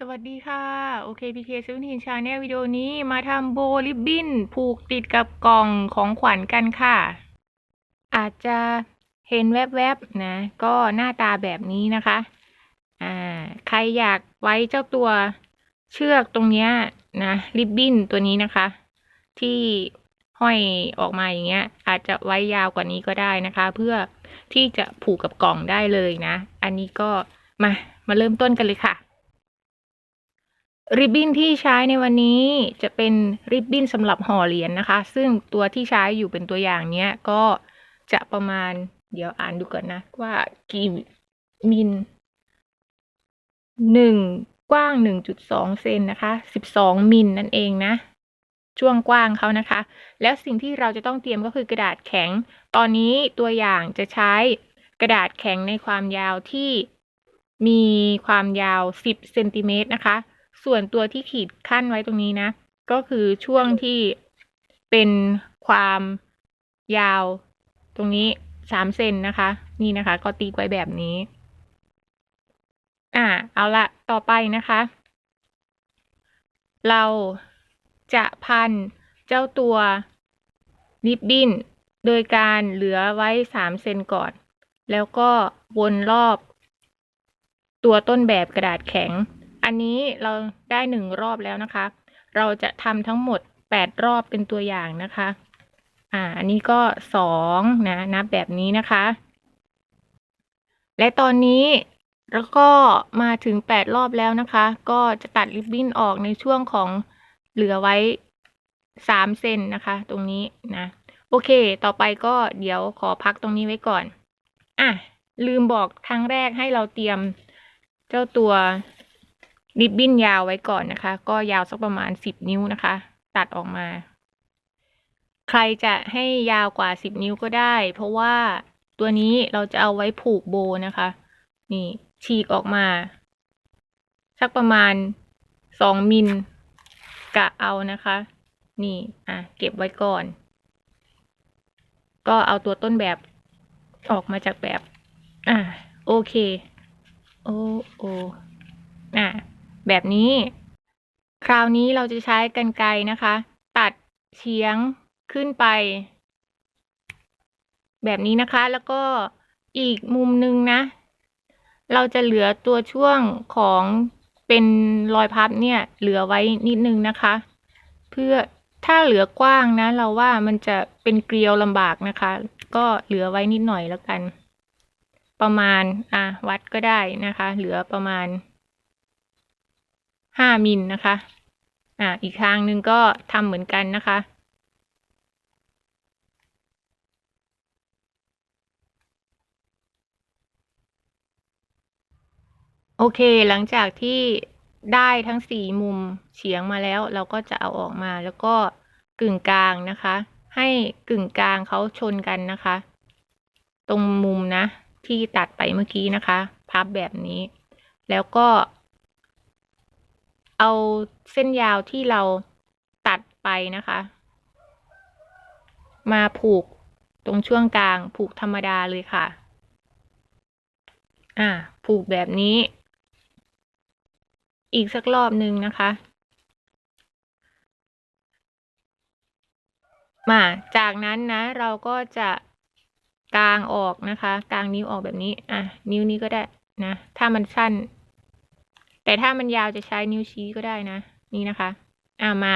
สวัสดีค่ะ โอเค PK 17 Channel วิดีโอนี้มาทำโบลิบบินผูกติดกับกล่องของขวัญกันค่ะ อาจจะเห็นแวบๆนะ ก็หน้าตาแบบนี้นะคะ อ่า ใครอยากไว้เจ้าตัวเชือกตรงเนี้ยนะริบบิ้นตัวนี้นะคะ ที่ห้อยออกมาอย่างเงี้ย อาจจะไว้ยาวกว่านี้ก็ได้นะคะ เพื่อที่จะผูกกับกล่องได้เลยนะ อันนี้ก็มามาเริ่มต้นกันเลยค่ะ ริบบิ้นที่ใช้ในวันนี้จะเป็นริบบิ้นสำหรับห่อเหรียญนะคะ ซึ่งตัวที่ใช้อยู่เป็นตัวอย่างเนี้ยก็จะประมาณ เดี๋ยวอ่านดูก่อนนะ ว่ากี่มิลหนึ่งกว้างหนึ่งจุดสองเซนนะคะสิบสองมิลนั่นเองนะ ช่วงกว้างเขานะคะ แล้วสิ่งที่เราจะต้องเตรียมก็คือกระดาษแข็ง ตอนนี้ตัวอย่างจะใช้กระดาษแข็งในความยาวที่มีความยาวสิบเซนติเมตรนะคะ ส่วนตัวที่ขีดขั้นไว้ตรงนี้นะ ก็คือช่วงที่เป็นความยาว ตรงนี้สามเซนนะคะ นี่นะคะ ก็ตีไว้แบบนี้ อ่า เอาละต่อไปนะคะ เราจะพันเจ้าตัวริบบิ้นโดยการเหลือไว้สามเซนก่อน แล้วก็วนรอบ ตัวต้นแบบกระดาษแข็ง อันนี้เราได้หนึ่งรอบแล้วนะคะ เราจะทำทั้งหมดแปดรอบเป็นตัวอย่างนะคะ อ่า อันนี้ก็สองนะนับแบบนี้นะคะ และตอนนี้แล้วก็มาถึงแปดรอบแล้วนะคะ ก็จะตัดริบบิ้นออกในช่วงของเหลือไว้สามเซนนะคะ ตรงนี้นะ โอเค ต่อไปก็เดี๋ยวขอพักตรงนี้ไว้ก่อน อะ ลืมบอกครั้งแรกให้เราเตรียมเจ้าตัว ริบบิ้นยาวไว้ก่อนนะคะ ก็ยาวสักประมาณสิบนิ้วนะคะ ตัดออกมา ใครจะให้ยาวกว่าสิบนิ้วก็ได้ เพราะว่าตัวนี้เราจะเอาไว้ผูกโบนะคะ นี่ฉีกออกมา สักประมาณสองมิลกะเอานะคะ นี่อะเก็บไว้ก่อน ก็เอาตัวต้นแบบออกมาจากแบบ อะโอเค โอโออะ แบบนี้ คราวนี้เราจะใช้กันไกรนะคะ ตัดเฉียงขึ้นไป แบบนี้นะคะ แล้วก็อีกมุมหนึ่งนะ เราจะเหลือตัวช่วงของเป็นรอยพับเนี่ย เหลือไว้นิดนึงนะคะ เพื่อถ้าเหลือกว้างนะ เราว่ามันจะเป็นเกลียวลำบากนะคะ ก็เหลือไว้นิดหน่อยแล้วกัน ประมาณอะวัดก็ได้นะคะ เหลือประมาณ ห้ามิลนะคะ อะอีกทางหนึ่งก็ทำเหมือนกันนะคะ โอเค หลังจากที่ได้ทั้งสี่มุมเฉียงมาแล้ว เราก็จะเอาออกมาแล้วก็กึ่งกลางนะคะ ให้กึ่งกลางเขาชนกันนะคะ ตรงมุมนะ ที่ตัดไปเมื่อกี้นะคะ พับแบบนี้ แล้วก็ เอาเส้นยาวที่เราตัดไปนะคะ มาผูกตรงช่วงกลางผูกธรรมดาเลยค่ะ อ่า ผูกแบบนี้ อีกสักรอบหนึ่งนะคะ มา จากนั้นนะ เราก็จะกางออกนะคะกางนิ้วออกแบบนี้ อะ นิ้วนี้ก็ได้นะ ถ้ามันสั้น แต่ถ้ามันยาวจะใช้นิ้วชี้ก็ได้นะ นี่นะคะอ่ามา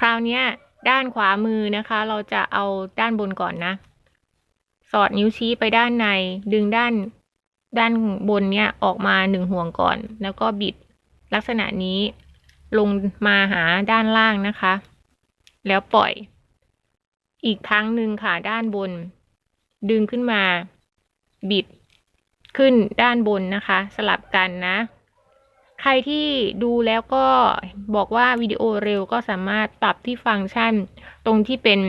คราวนี้ด้านขวามือนะคะ เราจะเอาด้านบนก่อนนะ สอดนิ้วชี้ไปด้านใน ดึงด้านด้านบนเนี้ยออกมาหนึ่งห่วงก่อน แล้วก็บิดลักษณะนี้ลงมาหาด้านล่างนะคะ แล้วปล่อย อีกครั้งหนึ่งค่ะด้านบน ดึงขึ้นมา บิดขึ้นด้านบนนะคะ สลับกันนะ ใครที่ดูแล้วก็บอกว่าวิดีโอเร็วก็สามารถปรับที่ฟังก์ชัน ตรงที่เป็น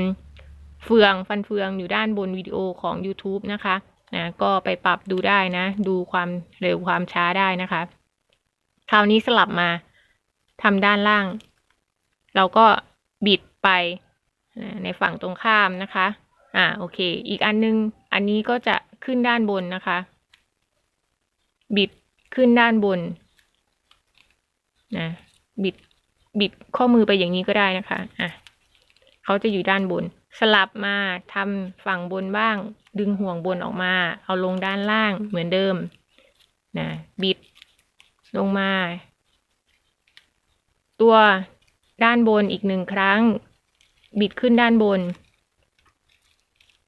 เฟืองฟันเฟืองอยู่ด้านบนวิดีโอของ YouTube นะคะนะก็ไปปรับดูได้นะ ดูความเร็วความช้าได้นะคะ คราวนี้สลับมาทำด้านล่าง เราก็บิดไปในฝั่งตรงข้ามนะคะ อ่าโอเค อีกอันนึง อันนี้ก็จะขึ้นด้านบนนะคะ บิดขึ้นด้านบน บิดบิดข้อมือไปอย่างนี้ก็ได้นะคะอะเขาจะอยู่ด้านบน สลับมาทำฝั่งบนบ้าง ดึงห่วงบนออกมา เอาลงด้านล่างเหมือนเดิมนะบิดลงมา ตัวด้านบนอีกหนึ่งครั้ง บิดขึ้นด้านบน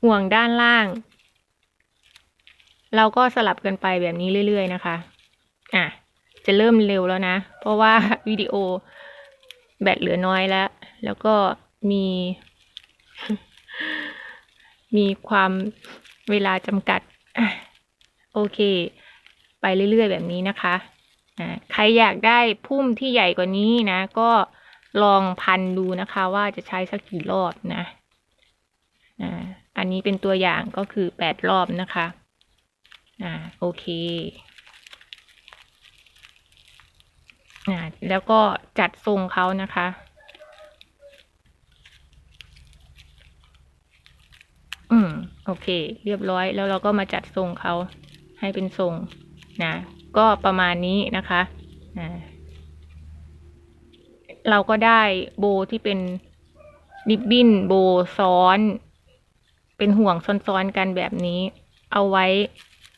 ห่วงด้านล่าง เราก็สลับกันไปแบบนี้เรื่อย ๆ นะคะ อะ จะเริ่มเร็วแล้วนะ เพราะว่าวิดีโอแบตเหลือน้อยแล้ว แล้วก็มี มีความเวลาจำกัด โอเค ไปเรื่อยๆแบบนี้นะคะอะใครอยากได้พุ่มที่ใหญ่กว่านี้นะ ก็ลองพันดูนะคะว่าจะใช้สักกี่รอบนะ อันนี้เป็นตัวอย่างก็คือแปดรอบนะคะ อ่า โอเค อ่าแล้วก็จัดทรงเขานะคะ อืม โอเค เรียบร้อย แล้วเราก็มาจัดทรงเขาให้เป็นทรงนะ ก็ประมาณนี้นะคะอ่าเราก็ได้โบที่เป็นริบบิ้นโบซ้อน เป็นห่วงซ้อนๆกันแบบนี้ เอาไว้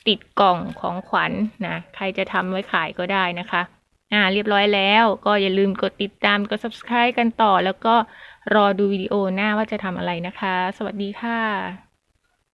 ติดกล่องของขวัญนนะ ใครจะทำไว้ขายก็ได้นะคะ อ่าเรียบร้อยแล้ว ก็อย่าลืมกดติดตามกด subscribe กันต่อ แล้วก็รอดูวิดีโอหน้าว่าจะทำอะไรนะคะ สวัสดีค่ะ